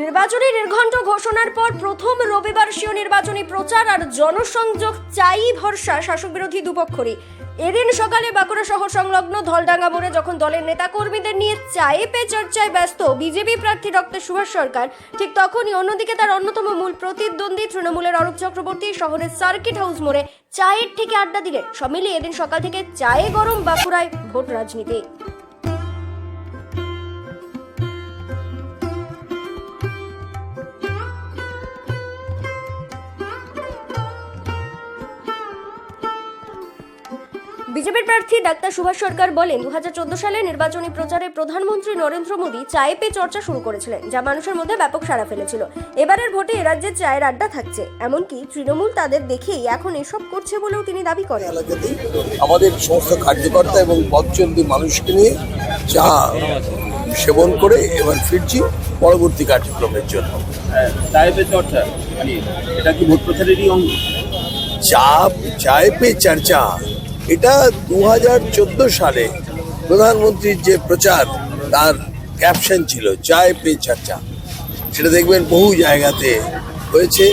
নির্বাচনী নির্ঘণ্ট ঘোষণার পর প্রথম রবিবার রবিবার্ষীয় নির্বাচনী প্রচার আর জনসংযোগ চাই ভরসা শাসক বিরোধী দুপক্ষরই। এদিন সকালে বাঁকুড়া শহর সংলগ্ন ধলডাঙ্গা মোড়ে যখন দলের নেতাকর্মীদের নিয়ে চায়ে পে চর্চায় ব্যস্ত বিজেপি প্রার্থী ডক্টর সুভাষ সরকার, ঠিক তখনই অন্যদিকে তার অন্যতম মূল প্রতিদ্বন্দ্বী তৃণমূলের অরূপ চক্রবর্তী শহরের সার্কিট হাউস মোড়ে চায়ের থেকে আড্ডা দিলেন। সব মিলিয়ে এদিন সকাল থেকে চায়ে গরম বাঁকুড়ায় ভোট রাজনীতি। বিজেপির প্রার্থী ডাক্তার সুভাষ সরকার বলেন দু হাজার চোদ্দ সালে নির্বাচনী প্রচারে প্রধানমন্ত্রী নরেন্দ্র মোদী চায়ে পে চর্চা শুরু করেছিলেন যা মানুষের মধ্যে ব্যাপক সাড়া ফেলেছিল। এবারের ভোটে এরাজ্যে চায়ের আড্ডা থাকছে এমনকি তৃণমূল তাদের দেখেই এখন এসব করছে বলেও তিনি দাবি করেন। আমাদের সমস্ত কার্যকর্তা এবং পথচলতি মানুষকে নিয়ে চা সেবন করে এবার ফিরছি পরবর্তী কার্যক্রমের জন্য। চর্চা মানে এটা কি ভোট প্রচারেরই অঙ্গ? চা চায় পে চর্চা এটা দু হাজার চোদ্দ সালে প্রধানমন্ত্রীর যে প্রচার তার ক্যাপশন ছিল চায় পে চর্চা। সেটা দেখবেন বহু জায়গাতে হয়েছে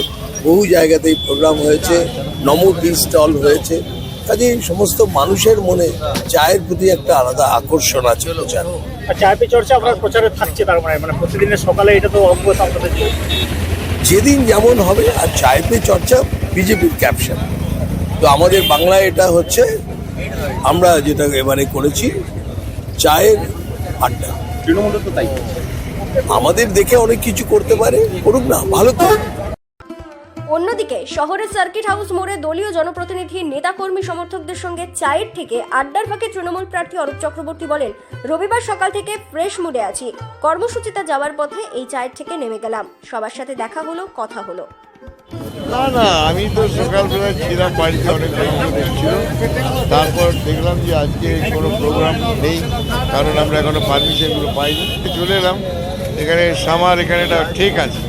বহু জায়গাতেই প্রোগ্রাম হয়েছে নমো টি স্টল হয়েছে। কাজেই সমস্ত মানুষের মনে চায়ের প্রতি একটা আলাদা আকর্ষণ আছে প্রচার। চায় পে চর্চা আপনার প্রচারে থাকছে তার মানে মানে প্রতিদিনের সকালে এটা তো অঙ্গ যেদিন যেমন হবে আর চায় পে চর্চা বিজেপির ক্যাপশন তো আমাদের বাংলায় এটা হচ্ছে আমরা যেটা এবারে করেছি চায়ের আড্ডা। তৃণমূল তো তাই। আমাদের দেখে অনেক কিছু করতে পারে করুক না ভালো তো অন্যদিকে শহরের সার্কিট হাউস মোড়ে দলীয় জনপ্রতিনিধি নেতাকর্মী সমর্থকদের সঙ্গে চায়ের থেকে আড্ডার ফাঁকে তৃণমূল প্রার্থী অরূপ চক্রবর্তী বলেন রবিবার সকাল থেকে ফ্রেশ মুডে আছি। কর্মসূচিতে যাওয়ার পথে এই চায়ের থেকে নেমে গেলাম। সবার সাথে দেখা হলো কথা হলো। না না আমি তো সকালবেলা ছিলাম বাড়িতে অনেক এসেছিল। তারপর দেখলাম যে আজকে কোনো প্রোগ্রাম নেই কারণ আমরা এখনও পারমিশনগুলো পাইনি। চলে এলাম। এখানে সামার এখানে একটা ঠিক আছে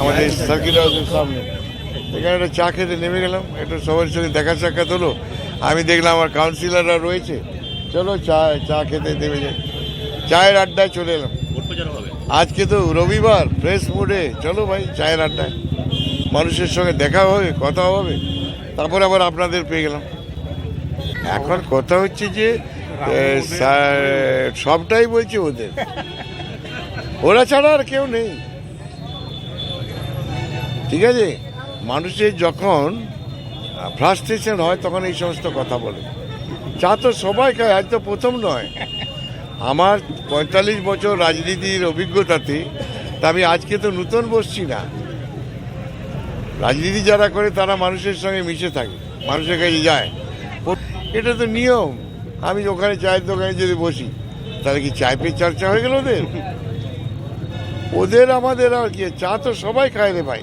আমাদের সার্কিট হাউসের সামনে। এখানে একটা চা খেতে নেমে গেলাম একটু সবার সঙ্গে দেখা সাক্ষাৎ হলো। আমি দেখলাম আমার কাউন্সিলররা রয়েছে। চলো চা চা খেতে নেমে যাই। চায়ের আড্ডায় চলে এলাম। আজকে তো রবিবার ফ্রেশ মুডে চলো ভাই চায়ের আড্ডায়। মানুষের সঙ্গে দেখা হবে, কথা হবে, তারপরে আবার আপনাদের পেয়ে গেলাম। এখন কথা হচ্ছে যে সবটাই বলছে ওদের। ওরা ছাড়া আর কেউ নেই। ঠিক আছে? মানুষের যখন ফ্রাস্ট্রেশন হয়, তখন এই সমস্ত কথা বলে। চা তো সবাই খায়, আজ তো প্রথম নয়। আমার পঁয়তাল্লিশ বছর রাজনীতির অভিজ্ঞতাতে, তা আমি আজকে তো নূতন বসছি না। রাজনীতি যারা করে, তারা মানুষের সঙ্গে মিশে থাকে, মানুষের কাছে যায়। এটা তো নিয়ম। আমি ওখানে চায়ের দোকানে যদি বসি, তাহলে কি চায় পেয়ে চর্চা হয়ে গেল ওদের? ওদের আমাদের আর কি, চা তো সবাই খায় রে ভাই।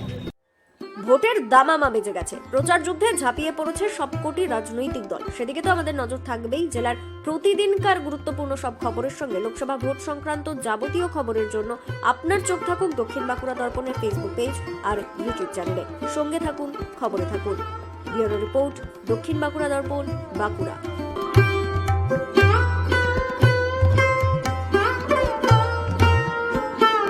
ভোটের দামামা বেজে গেছে। প্রচার যুদ্ধে ঝাঁপিয়ে পড়েছে সবকটি রাজনৈতিক দল। সেদিকে তো আমাদের নজর থাকবেই জেলার প্রতিদিনকার গুরুত্বপূর্ণ সব খবরের সঙ্গে। লোকসভা ভোট সংক্রান্ত যাবতীয় খবরের জন্য আপনার চোখ থাকুক দক্ষিণ বাঁকুড়া দর্পণের ফেসবুক পেজ আর ইউটিউব চ্যানেলে সঙ্গে থাকুন, খবরে থাকুন। ব্যুরো রিপোর্ট, দক্ষিণ বাঁকুড়া দর্পণ, বাঁকুড়া।